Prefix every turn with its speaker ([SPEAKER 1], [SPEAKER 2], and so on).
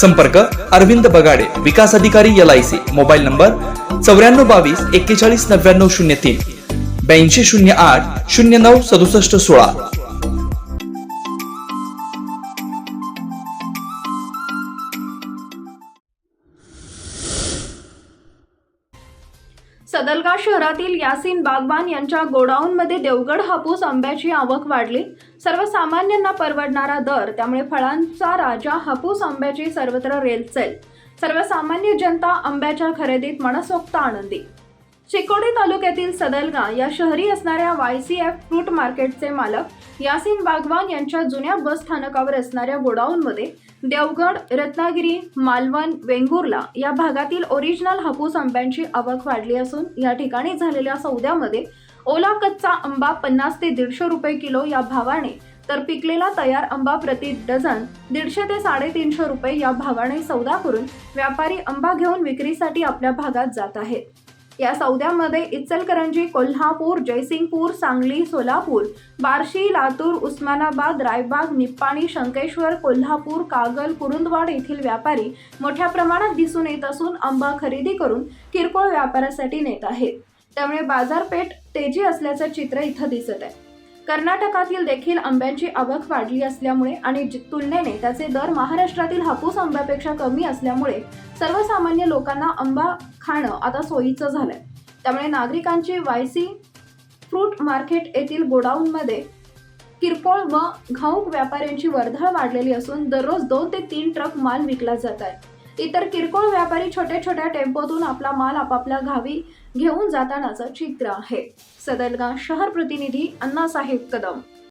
[SPEAKER 1] संपर्क अरविंद बगाडे विकास अधिकारी L I C mobile number चौऱ्याण्णव बावीस एक्केचाळीस नव्याण्णव शून्य तीन. ब्याऐंशी शून्य आठ शून्य नऊ सदुसष्ट सोळा.
[SPEAKER 2] सदलगा शहरातील यासीन बागवान यांच्या गोडाऊनमध्ये देवगड हापूस आंब्याची आवक वाढली. सर्वसामान्यांना परवडणारा दर त्यामुळे फळांचा राजा हापूस आंब्याची सर्वत्र रेलचेल. सर्वसामान्य जनता आंब्याच्या खरेदीत मनसोक्त आनंदी. चिकोडी तालुक्यातील सदलगा या शहरी असणाऱ्या वाय सी एफ फ्रूट मार्केटचे मालक यासिन बागवान यांच्या जुन्या बस स्थानकावर असणाऱ्या गोडाऊनमध्ये देवगड रत्नागिरी मालवण वेंगुर्ला या भागातील ओरिजिनल हापूस आंब्यांची आवक वाढली असून या ठिकाणी झालेल्या सौद्यामध्ये ओला कच्चा आंबा पन्नास ते दीडशे रुपये किलो या भावाने तर पिकलेला तयार आंबा प्रति डझन दीडशे ते साडेतीनशे रुपये या भावाने सौदा करून व्यापारी आंबा घेऊन विक्रीसाठी आपल्या भागात जात आहेत. या सौद्यामध्ये इचलकरंजी कोल्हापूर जयसिंगपूर सांगली सोलापूर बार्शी लातूर उस्मानाबाद रायबाग निप्पाणी शंकेश्वर कोल्हापूर कागल कुरुंदवाड येथील व्यापारी मोठ्या प्रमाणात दिसून येत असून आंबा खरेदी करून किरकोळ व्यापारासाठी नेत आहेत. त्यामुळे बाजारपेठ तेजी असल्याचं चित्र इथं दिसत आहे. कर्नाटकातील देखील आंब्यांची आवक वाढली असल्यामुळे आणि तुलनेने त्याचे दर महाराष्ट्रातील हापूस आंब्यापेक्षा कमी असल्यामुळे सर्वसामान्य लोकांना आंबा खाणं आता सोयीचं झालंय. त्यामुळे नागरिकांची वायसी फ्रूट मार्केट येथील गोडाऊनमध्ये किरकोळ व घाऊक व्यापाऱ्यांची वर्दळ वाढलेली असून दररोज दोन ते तीन ट्रक माल विकला जात आहे. इतर किरकोळ व्यापारी छोट्या छोट्या टेम्पोतून आपला माल आपापल्या गावी घेऊन जातानाचं चित्र आहे. सदलगा शहर प्रतिनिधी अण्णासाहेब कदम.